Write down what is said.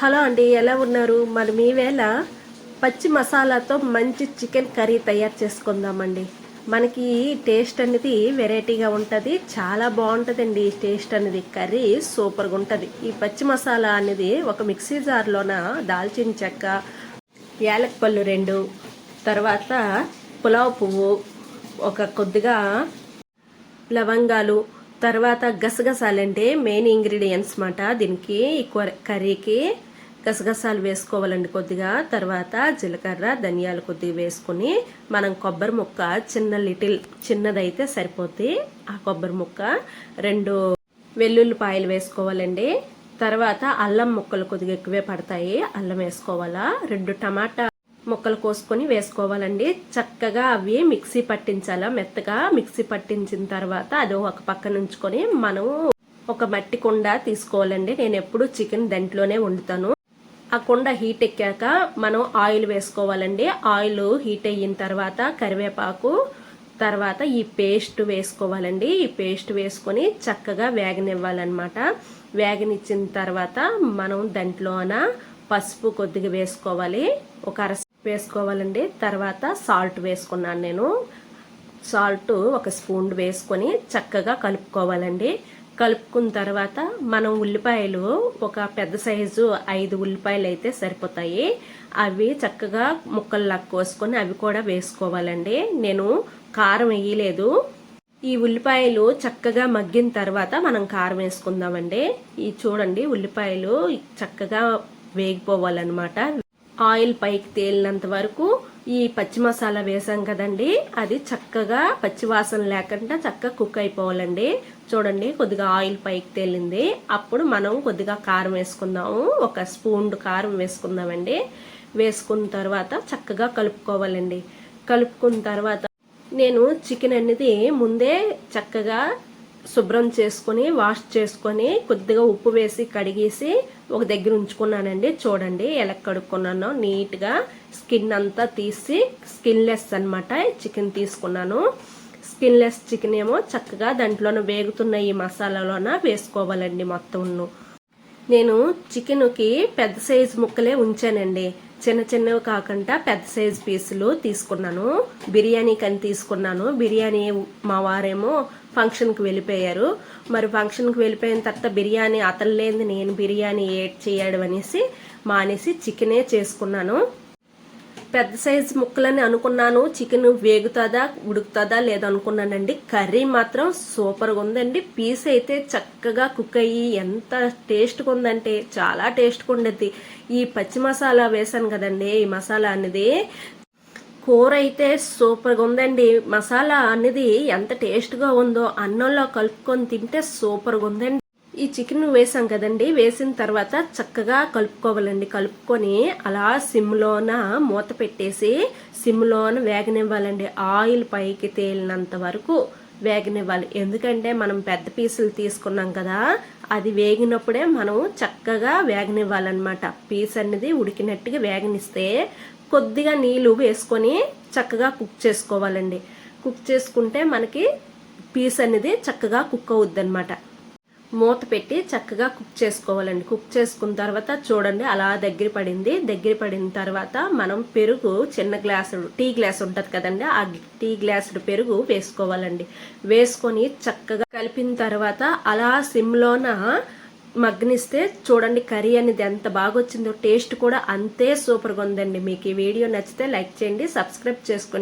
Hello అండి ఎలా ఉన్నారు? మరి మీ వేళ పచ్చి మసాలాతో మంచి చికెన్ కర్రీ తయారు చేసుకుందామండి. మనకి ఈ టేస్ట్ అనేది వెరైటీగా ఉంటుంది చాలా బాగుంటుందండి ఈ టేస్ట్ అనేది. కర్రీ సూపర్గా ఉంటుంది. ఈ పచ్చి మసాలా అనేది ఒక మిక్సీ జార్లోన దాల్చిన చెక్క యాలక్ పళ్ళు రెండు తర్వాత పులావ్ పువ్వు ఒక కొద్దిగా లవంగాలు తర్వాత గసగసాలంటే మెయిన్ ఇంగ్రీడియంట్స్ మాట దీనికి ఈ కర్రీకి గసగసాలు వేసుకోవాలండి కొద్దిగా. తర్వాత జీలకర్ర ధనియాలు కొద్దిగా వేసుకుని మనం కొబ్బరి ముక్క చిన్న లిటిల్ చిన్నదైతే సరిపోతే ఆ కొబ్బరి ముక్క రెండు వెల్లుల్లిపాయలు వేసుకోవాలండి. తర్వాత అల్లం ముక్కలు కొద్దిగా ఎక్కువే పడతాయి. అల్లం వేసుకోవాలా? రెండు టమాటా ముక్కలు కోసుకొని వేసుకోవాలండి. చక్కగా అవి మిక్సీ పట్టించాలా? మెత్తగా మిక్సీ పట్టించిన తర్వాత అది ఒక పక్కన ఉంచుకొని మనం ఒక మట్టి కుండ తీసుకోవాలండి. నేను ఎప్పుడు చికెన్ దాంట్లోనే వండుతాను. ఆ కుండ హీట్ ఎక్కాక మనం ఆయిల్ వేసుకోవాలండి. ఆయిల్ హీట్ అయిన తర్వాత కరివేపాకు తర్వాత ఈ పేస్ట్ వేసుకోవాలండి. ఈ పేస్ట్ వేసుకొని చక్కగా వేగనివ్వాలన్నమాట. వేగనిచ్చిన తర్వాత మనం దాంట్లోన పసుపు కొద్దిగా వేసుకోవాలి. ఒక అర వేసుకోవాలండి. తర్వాత సాల్ట్ వేసుకున్నాను నేను. సాల్ట్ ఒక స్పూన్ వేసుకొని చక్కగా కలుపుకోవాలండి. కలుపుకున్న తర్వాత మనం ఉల్లిపాయలు ఒక పెద్ద సైజు ఐదు ఉల్లిపాయలు అయితే సరిపోతాయి. అవి చక్కగా ముక్కల్లా కోసుకొని అవి కూడా వేసుకోవాలండి. నేను కారం వేయలేదు. ఈ ఉల్లిపాయలు చక్కగా మగ్గిన తర్వాత మనం కారం వేసుకుందామండి. ఈ చూడండి ఉల్లిపాయలు చక్కగా వేగిపోవాలన్నమాట. ఆయిల్ పైకి తేలినంత వరకు ఈ పచ్చి మసాలా వేసాం కదండి. అది చక్కగా పచ్చివాసన లేకుండా చక్కగా కుక్ అయిపోవాలండి. చూడండి కొద్దిగా ఆయిల్ పైకి తేలింది. అప్పుడు మనం కొద్దిగా కారం వేసుకుందాము. ఒక స్పూన్ కారం వేసుకుందామండి. వేసుకున్న తర్వాత చక్కగా కలుపుకోవాలండి. కలుపుకున్న తర్వాత నేను చికెన్ అనేది ముందే చక్కగా శుభ్రం చేసుకొని వాష్ చేసుకొని కొద్దిగా ఉప్పు వేసి కడిగేసి ఒక దగ్గర ఉంచుకున్నానండి. చూడండి ఎలా కడుక్కున్నానో. నీట్గా స్కిన్ అంతా తీసి స్కిన్లెస్ అనమాట చికెన్ తీసుకున్నాను. స్కిన్లెస్ చికెన్ ఏమో చక్కగా దాంట్లోనూ వేగుతున్న ఈ మసాలాలోన వేసుకోవాలండి మొత్తం నేను చికెన్కి పెద్ద సైజు ముక్కలే ఉంచానండి. చిన్న చిన్నవి కాకుండా పెద్ద సైజు పీసులు తీసుకున్నాను. బిర్యానీకి అని తీసుకున్నాను. బిర్యానీ మా వారేమో ఫంక్షన్కి వెళ్ళిపోయారు. మరి ఫంక్షన్కి వెళ్ళిపోయిన తర్వాత బిర్యానీ అతను లేని నేను బిర్యానీ ఏడ్ చేయడం అనేసి మానేసి చికెనే చేసుకున్నాను. పెద్ద సైజు ముక్కలని అనుకున్నాను. చికెన్ వేగుతుందా ఉడుకుతుందా లేదనుకున్నానండి కర్రీ మాత్రం సూపర్గా ఉందండి. పీస్ అయితే చక్కగా కుక్ అయ్యి ఎంత టేస్ట్గా ఉందంటే చాలా టేస్ట్గా ఉండద్ది ఈ పచ్చి మసాలా వేసాను కదండి ఈ మసాలా అనేది కూర అయితే సూపర్గా ఉందండి. మసాలా అనేది ఎంత టేస్ట్గా ఉందో అన్నంలో కలుపుకొని తింటే సూపర్గా ఉందండి. ఈ చికెన్ వేసాం కదండి. వేసిన తర్వాత చక్కగా కలుపుకోవాలండి. కలుపుకొని అలా సిమ్లోన మూత పెట్టేసి సిమ్లోన వేగనివ్వాలండి. ఆయిల్ పైకి తేలినంత వరకు వేగనివ్వాలి. ఎందుకంటే మనం పెద్ద పీసులు తీసుకున్నాం కదా అది వేగినప్పుడే మనం చక్కగా వేగనివ్వాలన్నమాట. పీస్ అనేది ఉడికినట్టుగా వేగనిస్తే కొద్దిగా నీళ్ళు వేసుకొని చక్కగా కుక్ చేసుకోవాలండి. కుక్ చేసుకుంటే మనకి పీస్ అనేది చక్కగా కుక్ అవుద్ది అనమాట మూత పెట్టి చక్కగా కుక్ చేసుకోవాలండి. కుక్ చేసుకున్న తర్వాత చూడండి అలా దగ్గర పడింది. దగ్గర పడిన తర్వాత మనం పెరుగు చిన్న గ్లాసుడు టీ గ్లాస్ ఉంటుంది కదండి ఆ టీ గ్లాసుడు పెరుగు వేసుకోవాలండి. వేసుకొని చక్కగా కలిపిన తర్వాత అలా సిమ్లోన మగ్గనిస్తే చూడండి కర్రీ అనేది ఎంత బాగా వచ్చిందో టేస్ట్ కూడా అంతే సూపర్గా ఉందండి. మీకు ఈ వీడియో నచ్చితే లైక్ చేయండి సబ్స్క్రైబ్ చేసుకోండి.